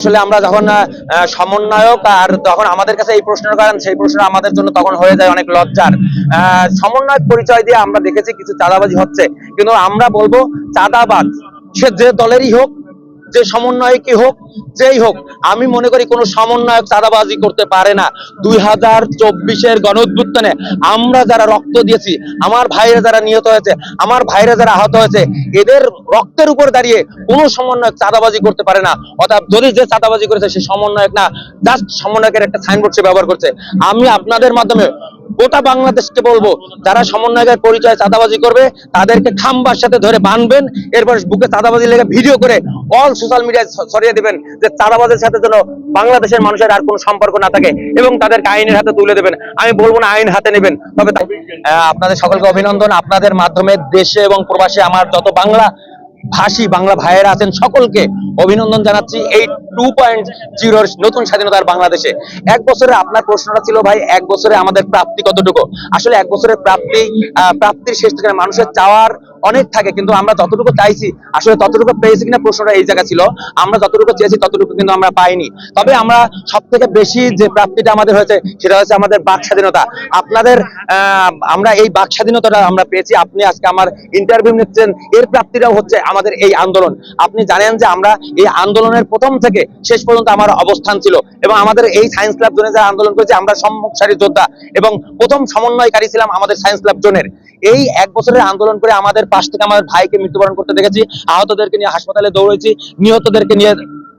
আসলে আমরা যখন সমন্বয়ক আর তখন আমাদের কাছে এই প্রশ্ন কারণ, সেই প্রশ্ন আমাদের জন্য তখন হয়ে যায় অনেক লজ্জার। সমন্বয়ক পরিচয় দিয়ে আমরা দেখেছি কিছু চাঁদাবাজি হচ্ছে। কিন্তু আমরা বলব চাঁদাবাজ, সে যে দলেরই হোক যে সমন্বয়কই হোক, যেই হোক, আমি মনে করি কোনো সমন্বয়ক চাঁদাবাজি করতে পারে না। দুই হাজার চব্বিশের গণ উদ্বুত্থানে আমরা যারা রক্ত দিয়েছি, আমার ভাইরা যারা নিহত হয়েছে, আমার ভাইরা যারা আহত হয়েছে, এদের রক্তের উপর দাঁড়িয়ে কোনো সমন্বয়ক চাঁদাবাজি করতে পারে না। অর্থাৎ যদি যে চাঁদাবাজি করেছে, সে সমন্বয়ক না জাস্ট সমন্বয়কের একটা সাইনবোর্ড সে ব্যবহার করছে। আমি আপনাদের মাধ্যমে গোটা বাংলাদেশকে বলব, যারা সমন্বয়কের পরিচয় চাঁদাবাজি করবে, তাদেরকে খাম্বার সাথে ধরে বাঁধবেন এরপর বুকে চাঁদাবাজি লেগে ভিডিও করে অল সোশ্যাল মিডিয়ায় ছড়িয়ে দিবেন যে চাঁদাবাজের সাথে যেন বাংলাদেশের মানুষের আর কোনো সম্পর্ক না থাকে এবং তাদেরকে আইনের হাতে তুলে দেবেন। আমি বলব না আইন হাতে নেবেন, তবে আপনাদের সকলকে অভিনন্দন। আপনাদের মাধ্যমে দেশে এবং প্রবাসে আমার যত বাংলা ভাষী, বাংলা ভাইয়েরা আছেন, সকলকে অভিনন্দন জানাচ্ছি এই টু পয়েন্ট জিরোর নতুন স্বাধীনতার বাংলাদেশে। এক বছরে আপনার প্রশ্নটা ছিল, ভাই, এক বছরে আমাদের প্রাপ্তি কতটুকু? আসলে এক বছরের প্রাপ্তি প্রাপ্তির শেষ থেকে মানুষের চাওয়ার অনেক থাকে, কিন্তু আমরা যতটুকু চাইছি, আসলে ততটুকু পেয়েছি কিনা প্রশ্নটা এই জায়গা ছিল। আমরা যতটুকু চেয়েছি, ততটুকু কিন্তু আমরা পাইনি। তবে আমরা সব থেকে বেশি যে প্রাপ্তিটা আমাদের হয়েছে, সেটা হচ্ছে আমাদের বাক স্বাধীনতা। আপনাদের আমরা এই বাক স্বাধীনতাটা আমরা পেয়েছি। আপনি আজকে আমার ইন্টারভিউ নিচ্ছেন, এর প্রাপ্তিটাও হচ্ছে আমাদের এই আন্দোলন। আপনি জানেন যে আমরা এই আন্দোলনের প্রথম থেকে শেষ পর্যন্ত আমার অবস্থান ছিল এবং আমাদের এই সায়েন্স ক্লাব জোনে যারা আন্দোলন করেছে, আমরা সম্মুখ সারি যোদ্ধা এবং প্রথম সমন্বয়কারী ছিলাম আমাদের সায়েন্স ক্লাব জোনের। এই এক বছরের আন্দোলন করে আমাদের পাশ থেকে আমাদের ভাইকে মৃত্যুবরণ করতে দেখেছি, আহতদেরকে নিয়ে হাসপাতালে দৌড়েছি, নিহতদেরকে নিয়ে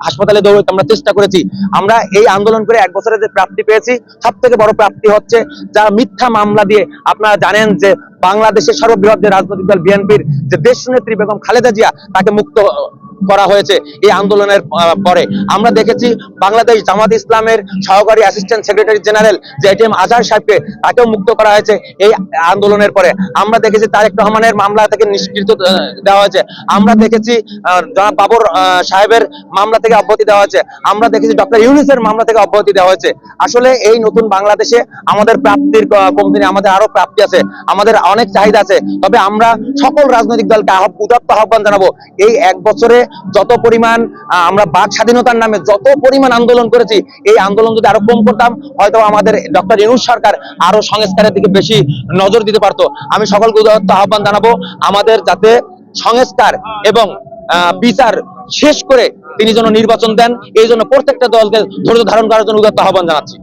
হাসপাতালে দৌড়তে আমরা চেষ্টা করেছি। আমরা এই আন্দোলন করে এক বছরে যে প্রাপ্তি পেয়েছি সব থেকে বড় প্রাপ্তি হচ্ছে যারা মিথ্যা মামলা দিয়ে আপনারা জানেন যে বাংলাদেশের সর্ববৃহৎ যে রাজনৈতিক দল বিএনপির যে দেশ নেত্রী বেগম খালেদা জিয়া, তাকে মুক্ত করা হয়েছে এই আন্দোলনের পরে। আমরা দেখেছি বাংলাদেশ জামাত ইসলামের সহকারী অ্যাসিস্ট্যান্ট সেক্রেটারি জেনারেল যে এটিএম আজহার সাহেবকে তাকেও মুক্ত করা হয়েছে এই আন্দোলনের পরে। আমরা দেখেছি তারেক রহমানের মামলা থেকে নিষ্কৃত দেওয়া হয়েছে। আমরা দেখেছি জনাব বাবর সাহেবের মামলা থেকে অব্যাহতি দেওয়া হয়েছে। আমরা দেখেছি ডক্টর ইউনিসের মামলা থেকে অব্যাহতি দেওয়া হয়েছে। আসলে এই নতুন বাংলাদেশে আমাদের প্রাপ্তির কমতি আমাদের আরও প্রাপ্তি আছে, আমাদের অনেক চাহিদা আছে। তবে আমরা সকল রাজনৈতিক দলকে উদাত্ত আহ্বান জানাব। এই এক বছরে যত পরিমাণ আমরা বাক স্বাধীনতার নামে যত পরিমাণ আন্দোলন করেছি, এই আন্দোলন যদি আরও কম করতাম, হয়তো আমাদের ডক্টর ইনুস সরকার আরও সংস্কারের দিকে বেশি নজর দিতে পারতো। আমি সকলকে উদাত্ত আহ্বান জানাব, আমাদের যাতে সংস্কার এবং বিচার শেষ করে তিনি যেন নির্বাচন দেন, এই জন্য প্রত্যেকটা দলকে ধৈর্য ধারণ করার জন্য উদাত্ত আহ্বান জানাচ্ছি।